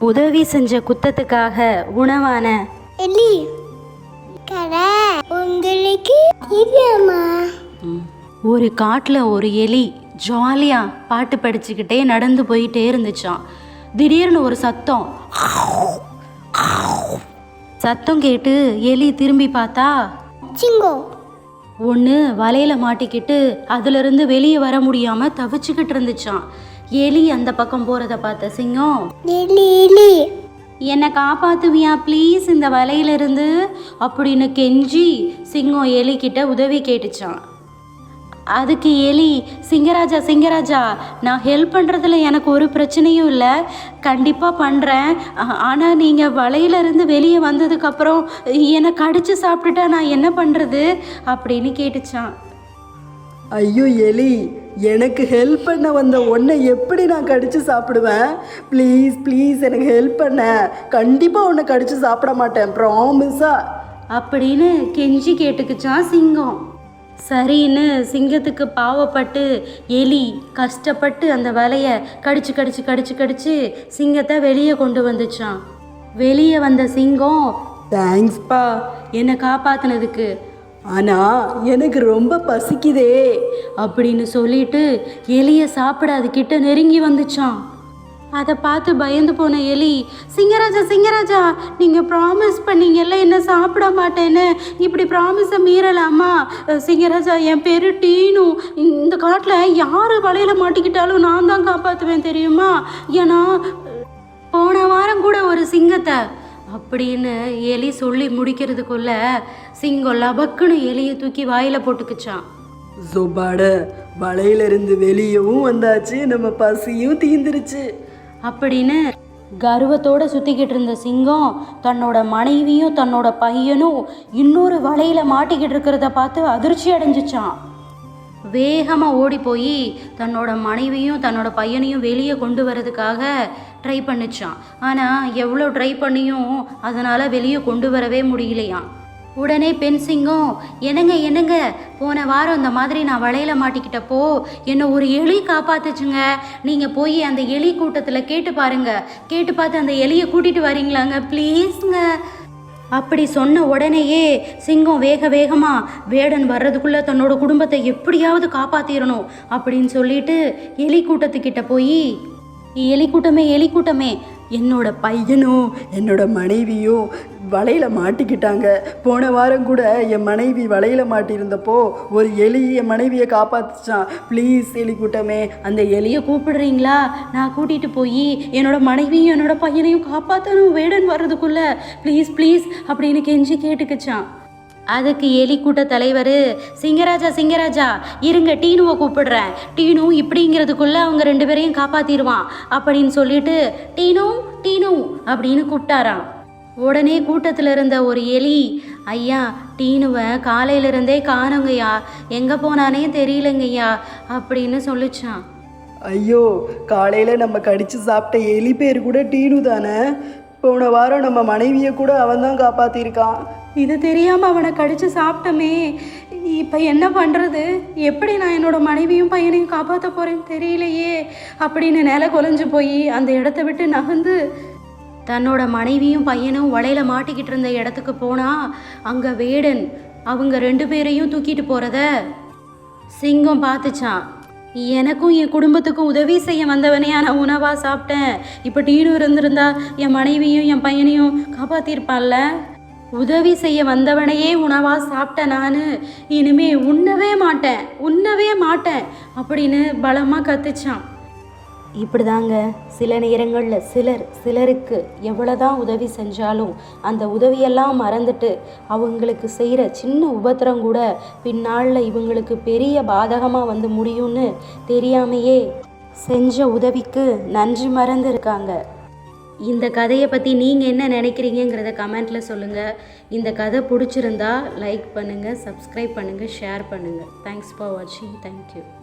உதவி செஞ்ச குத்தத்துக்காக உணவான எலி கடை உங்களுக்கு தெரியாமா? ஒரு காட்டில் ஒரு எலி ஜாலியாக பாட்டு படிச்சுக்கிட்டே நடந்து போயிட்டே இருந்துச்சான் திடீர்னு ஒரு சத்தம். சத்தம் கேட்டு எலி திரும்பி பார்த்தா சிங்கோ ஒன்று வலையில் மாட்டிக்கிட்டு அதிலிருந்து வெளியே வர முடியாமல் தவிச்சுக்கிட்டு இருந்துச்சான் எலி அந்த பக்கம் போகிறத பார்த்த சிங்கம் என்னை காப்பாத்துவியா ப்ளீஸ் இந்த வலையிலிருந்து? அப்படின்னு கெஞ்சி சிங்கம் எலிக்கிட்ட உதவி கேட்டுச்சான் அதுக்கு எலி சிங்கராஜா சிங்கராஜா நான் ஹெல்ப் பண்ணுறதுல எனக்கு ஒரு பிரச்சனையும் இல்லை. கண்டிப்பாக பண்ணுறேன் ஆனால் நீங்கள் வலையிலிருந்து வெளியே வந்ததுக்கப்புறம் என்னை கடிச்சு சாப்பிட்டுட்டா நான் என்ன பண்ணுறது அப்படின்னு கேட்டுச்சான். ஐயோ எலி எனக்கு ஹெல்ப் பண்ண வந்த உன்னை எப்படி நான் கடிச்சு சாப்பிடுவேன்? ப்ளீஸ் ப்ளீஸ் எனக்கு ஹெல்ப் பண்ண. கண்டிப்பாக உன்னை கடிச்சு சாப்பிட மாட்டேன் ப்ராமிஸா அப்படின்னு கெஞ்சி கேட்டுக்குச்சான் சிங்கம். சரின்னு சிங்கத்துக்கு பாவப்பட்டு எலி கஷ்டப்பட்டு அந்த வலையை கடிச்சு கடிச்சு கடிச்சு கடிச்சு சிங்கத்தை வெளியே கொண்டு வந்துச்சான் வெளியே வந்த சிங்கம் தேங்க்ஸ்ப்பா என்னை காப்பாத்தினதுக்கு. ஆனால் எனக்கு ரொம்ப பசிக்குதே அப்படின்னு சொல்லிட்டு எலியை சாப்பிட அதுக்கிட்ட நெருங்கி வந்துச்சான் அதை பார்த்து பயந்து போன எலி சிங்கராஜா சிங்கராஜா நீங்கள் ப்ராமிஸ் பண்ணீங்கல்ல என்ன சாப்பிட மாட்டேன்னு. இப்படி ப்ராமிஸை மீறலாமா? சிங்கராஜா என் பேர் டீனு. இந்த காட்டில் யார் வலையில் மாட்டிக்கிட்டாலும் நான் தான் காப்பாற்றுவேன் தெரியுமா? ஏன்னா போன வாரம் கூட ஒரு சிங்கத்தை. அப்படின்னு எலி சொல்லி முடிக்கிறதுக்குள்ள சிங்கம் லபக்குன்னு எலியை தூக்கி வாயில் போட்டுக்குச்சான் ஜொபாட வலையிலிருந்து வெளியவும் வந்தாச்சு நம்ம பசியும் தீந்துருச்சு. அப்படின்னு கர்வத்தோட சுத்திக்கிட்டு இருந்த சிங்கம் தன்னோட மனைவியும் தன்னோட பையனும் இன்னொரு வலையில மாட்டிக்கிட்டு இருக்கிறத பார்த்து அதிர்ச்சி அடைஞ்சிச்சான். வேகமாக ஓடி போய் தன்னோட மனைவியும் தன்னோட பையனையும் வெளியே கொண்டு வரதுக்காக ட்ரை பண்ணுச்சான். ஆனால் எவ்வளோ ட்ரை பண்ணியும் அதனால் வெளியே கொண்டு வரவே முடியலையாம். உடனே பெண் சிங்கம் என்னங்க என்னங்க? போன வாரம் இந்த மாதிரி நான் வளையல மாட்டிக்கிட்டப்போ என்னை ஒரு எலி காப்பாத்துச்சுங்க. நீங்கள் போய் அந்த எலி கூட்டத்தில் கேட்டு பாருங்க. கேட்டு பார்த்து அந்த எலியை கூட்டிட்டு வரீங்களாங்க ப்ளீஸ்ங்க அப்படி சொன்ன உடனேயே சிங்கம் வேக வேகமாக வேடன் வர்றதுக்குள்ளே தன்னோட குடும்பத்தை எப்படியாவது காப்பாற்றிடணும் அப்படின்னு சொல்லிட்டு எலி கூட்டத்துக்கிட்ட போய் எலி கூட்டமே எலி கூட்டமே என்னோட பையனோ என்னோட மனைவியோ வலையில் மாட்டிக்கிட்டாங்க. போன வாரம் கூட என் மனைவி வலையில் மாட்டியிருந்தப்போ ஒரு எலி என் மனைவியை காப்பாற்றுச்சான் ப்ளீஸ் எலி கூட்டமே அந்த எலியை கூப்பிடுறீங்களா? நான் கூட்டிகிட்டு போய் என்னோட மனைவியும் என்னோட பையனையும் காப்பாற்றணும் வேடன் வர்றதுக்குள்ள ப்ளீஸ் ப்ளீஸ் அப்படின்னு கெஞ்சி கேட்டுக்குச்சான் அதுக்கு எலி கூட்ட தலைவர் சிங்கராஜா சிங்கராஜா இருங்க டீனுவை கூப்பிடுறேன். டீனு இப்படிங்கிறதுக்குள்ளே அவங்க ரெண்டு பேரையும் காப்பாற்றிடுவான் அப்படின்னு சொல்லிட்டு டீனு டீனு அப்படின்னு கூப்பிட்டாராம். உடனே கூட்டத்தில் இருந்த ஒரு எலி ஐயா டீனுவை காலையிலிருந்தே காணுங்கய்யா. எங்கே போனானே தெரியலங்கய்யா அப்படின்னு சொல்லிச்சான் ஐயோ காலையில் நம்ம கடிச்சு சாப்பிட்ட எலி பேர் கூட டீனு தானே. போன வாரம் நம்ம மனைவியை கூட அவன் தான் காப்பாற்றிருக்கான் இது தெரியாமல் அவனை கடிச்சு சாப்பிட்டமே. இப்போ என்ன பண்ணுறது எப்படி நான் என்னோட மனைவியும் பையனையும் காப்பாற்ற போகிறேன்னு தெரியலையே அப்படின்னு நில குலைஞ்சு போய் அந்த இடத்த விட்டு நகர்ந்து தன்னோட மனைவியும் பையனும் வலையில மாட்டிக்கிட்டு இருந்த இடத்துக்கு போனா அங்கே வேடன் அவங்க ரெண்டு பேரையும் தூக்கிட்டு போகிறத சிங்கம் பார்த்துச்சான் எனக்கும் என் குடும்பத்துக்கும் உதவி செய்ய வந்தவனே நான் உணவாக சாப்பிட்டேன். இப்போ டீனு இருந்திருந்தா என் மனைவியும் என் பையனையும் காப்பாற்றிருப்பான்ல உதவி செய்ய வந்தவனையே உணவாக சாப்பிட்டேன் நான். இனிமே உண்ணவே மாட்டேன் உண்ணவே மாட்டேன் அப்படின்னு பலமாக கத்துச்சான் இப்படிதாங்க. சில நேரங்களில் சிலர் சிலருக்கு எவ்வளோதான் உதவி செஞ்சாலும் அந்த உதவியெல்லாம் மறந்துட்டு அவங்களுக்கு செய்கிற சின்ன உபத்திரம் கூட பின்னாளில் இவங்களுக்கு பெரிய பாதகமாக வந்து முடியும்னு தெரியாமையே செஞ்ச உதவிக்கு நன்றி மறந்து இருக்காங்க இந்த கதையை பற்றி நீங்கள் என்ன நினைக்கிறீங்கிறத கமெண்ட்டில் சொல்லுங்கள் இந்த கதை பிடிச்சிருந்தா லைக் பண்ணுங்கள் சப்ஸ்கிரைப் பண்ணுங்கள் ஷேர் பண்ணுங்கள் தேங்க்ஸ் ஃபார் வாட்சிங் தேங்க்யூ